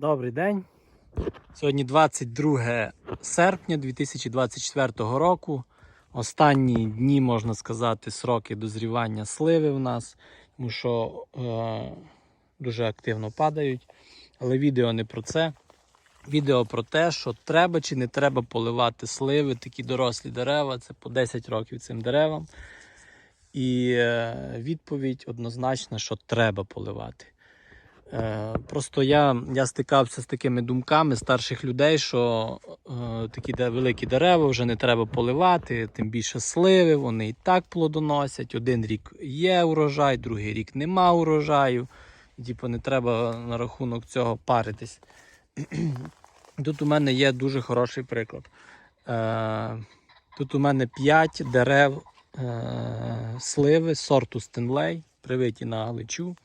Добрий день. Сьогодні 22 серпня 2024 року. Останні дні, можна сказати, сроки дозрівання сливи в нас, тому що е, дуже активно падають. Але відео не про це. Відео про те, що треба чи не треба поливати сливи, такі дорослі дерева, це по 10 років цим деревам. І е, відповідь однозначна, що треба поливати. Е, Просто я, я стикався з такими думками старших людей, що е, такі великі дерева вже не треба поливати, тим більше сливи, вони і так плодоносять. Один рік є урожай, другий рік нема урожаю. І, Типу, не треба на рахунок цього паритись. Тут у мене є дуже хороший приклад. Е, тут у мене 5 дерев е, сливи сорту Стенлей, привиті на галичу.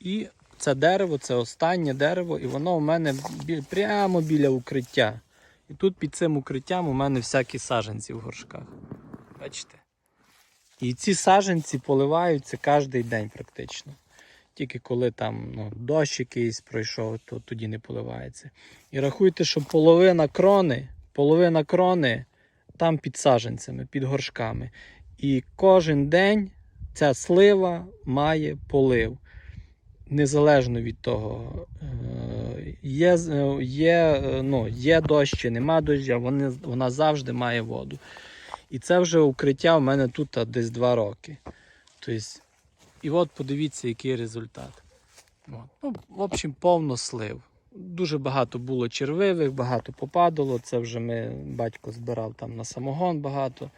І це дерево, це останнє дерево, і воно у мене бі- прямо біля укриття. І тут під цим укриттям у мене всякі саженці в горшках. Бачите? І ці саженці поливаються кожен день практично. Тільки коли там ну, дощ якийсь пройшов, то тоді не поливається. І рахуйте, що половина крони, половина крони там під саженцями, під горшками. І кожен день ця слива має полив незалежно від того, е, є, є, е, ну, є дощ чи нема дощу, вони, вона завжди має воду. І це вже укриття в мене тут десь 2 роки. Тобто, і от подивіться, який результат. От. Ну, в общем, повно слив. Дуже багато було червивих, багато попадало. Це вже ми батько збирав там на самогон багато.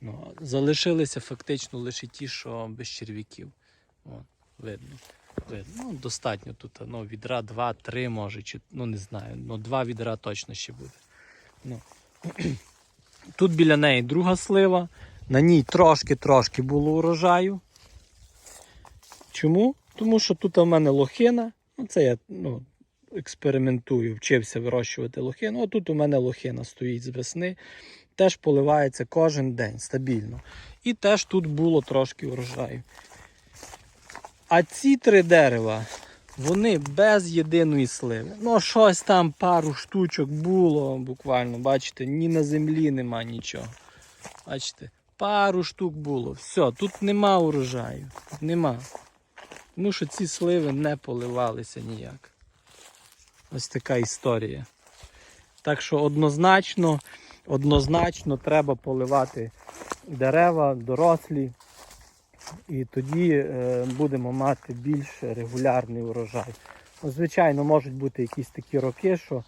Ну, залишилися фактично лише ті, що без черв'яків. Видно. Видно. Ну, достатньо тут. Ну, відра 2-3 може, чи, ну не знаю. Ну, два відра точно ще буде. Ну. Тут біля неї друга слива. На ній трошки-трошки було урожаю. Чому? Тому що тут у мене лохина. Ну, це я ну, експериментую, вчився вирощувати лохину. О, тут у мене лохина стоїть з весни. Теж поливається кожен день стабільно. І теж тут було трошки урожаю. А ці три дерева, вони без єдиної сливи. Ну, щось там пару штучок було буквально, бачите, ні на землі нема нічого. Бачите, пару штук було. Все, тут нема урожаю. Нема. Тому що ці сливи не поливалися ніяк. Ось така історія. Так що однозначно, однозначно треба поливати дерева, дорослі. І тоді е, будемо мати більш регулярний урожай. Ну, звичайно, можуть бути якісь такі роки, що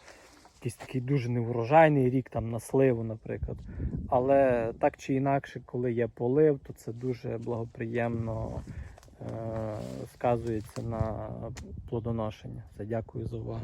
якийсь такий дуже неурожайний рік там на сливу, наприклад. Але так чи інакше, коли є полив, то це дуже благоприємно е, сказується на плодоношення. Все, дякую за увагу.